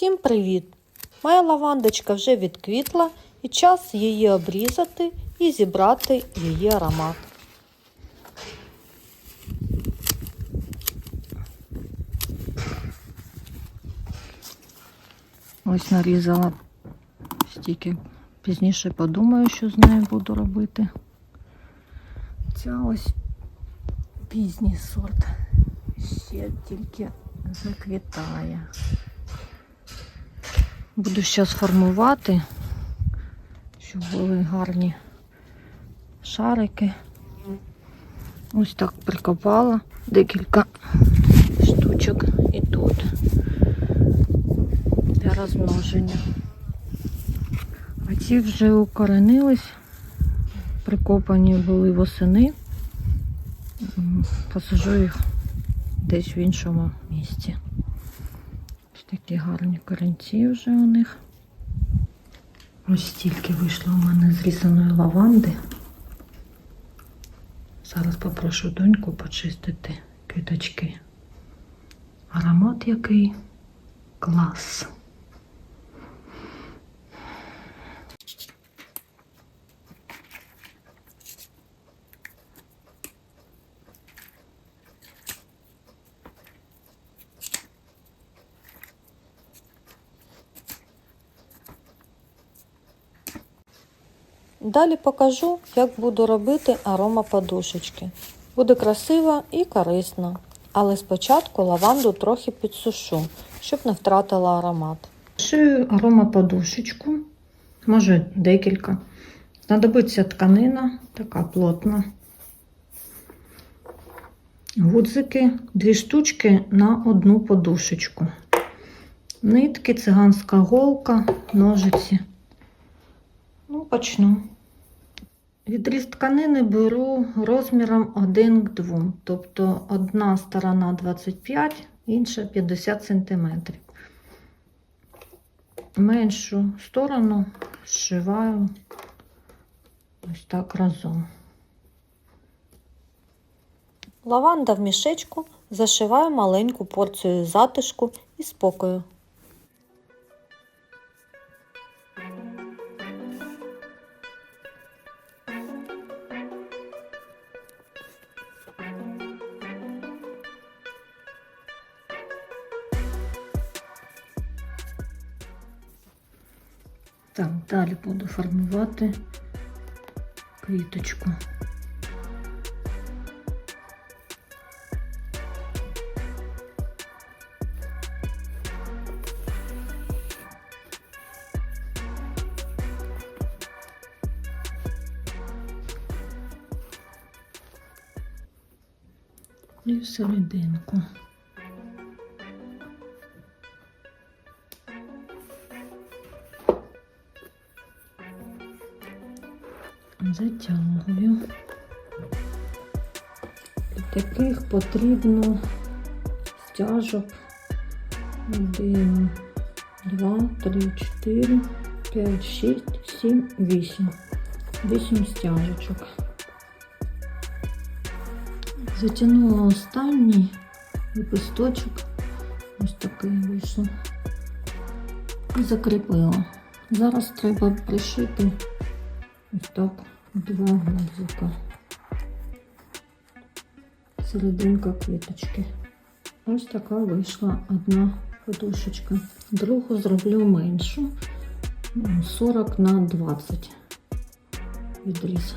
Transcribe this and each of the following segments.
Всім привіт! Моя лавандочка вже відквітла і час її обрізати і зібрати її аромат. Ось нарізала стільки. Пізніше подумаю, що з нею буду робити. Ця ось пізній сорт. Ще тільки заквітає. Буду зараз формувати, щоб були гарні шарики. Ось так прикопала декілька штучок і тут для розмноження. А ці вже укоренились, прикопані були восени. Посажу їх десь в іншому місці. Такі гарні корінці вже у них. Ось стільки вийшло у мене зрізаної лаванди. Зараз попрошу доньку почистити квіточки. Аромат який клас. Далі покажу, як буду робити аромаподушечки. Буде красиво і корисно. Але спочатку лаванду трохи підсушу, щоб не втратила аромат. Шию аромаподушечку, може декілька. Знадобиться тканина, така плотна. Гудзики, дві штучки на одну подушечку. Нитки, циганська голка, ножиці. Ну, почну. Відріз тканини беру розміром 1 к 2, тобто одна сторона 25, інша 50 см. Меншу сторону зшиваю ось так разом. Лаванда в мішечку зашиваю маленьку порцію затишку і спокою. Так, далі буду формувати квіточку. І в Затягую. І таких потрібно стяжок. Один, два, три, чотири, п'ять, шість, сім, вісім. Вісім стяжечок. Затягнула останній лепесточок. Ось такий вийшов. І закріпила. Зараз треба пришити ось так два гнозика. Серединка квіточки. Ось така вийшла одна подушечка. Другу зроблю меншу. ну, 40 на 20 відріз.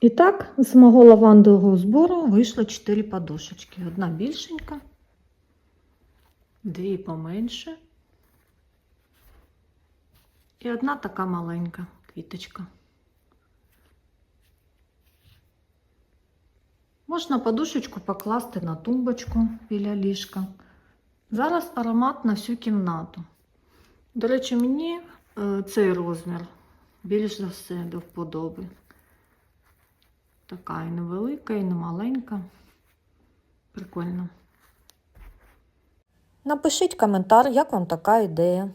І так, з мого лавандового збору вийшло 4 подушечки. Одна більшенька, дві поменше. І одна така маленька квіточка. Можна подушечку покласти на тумбочку біля ліжка. Зараз аромат на всю кімнату. До речі, мені е, цей розмір більш за все до вподоби. Така і невелика, і не маленька. Прикольно. Напишіть коментар, як вам така ідея.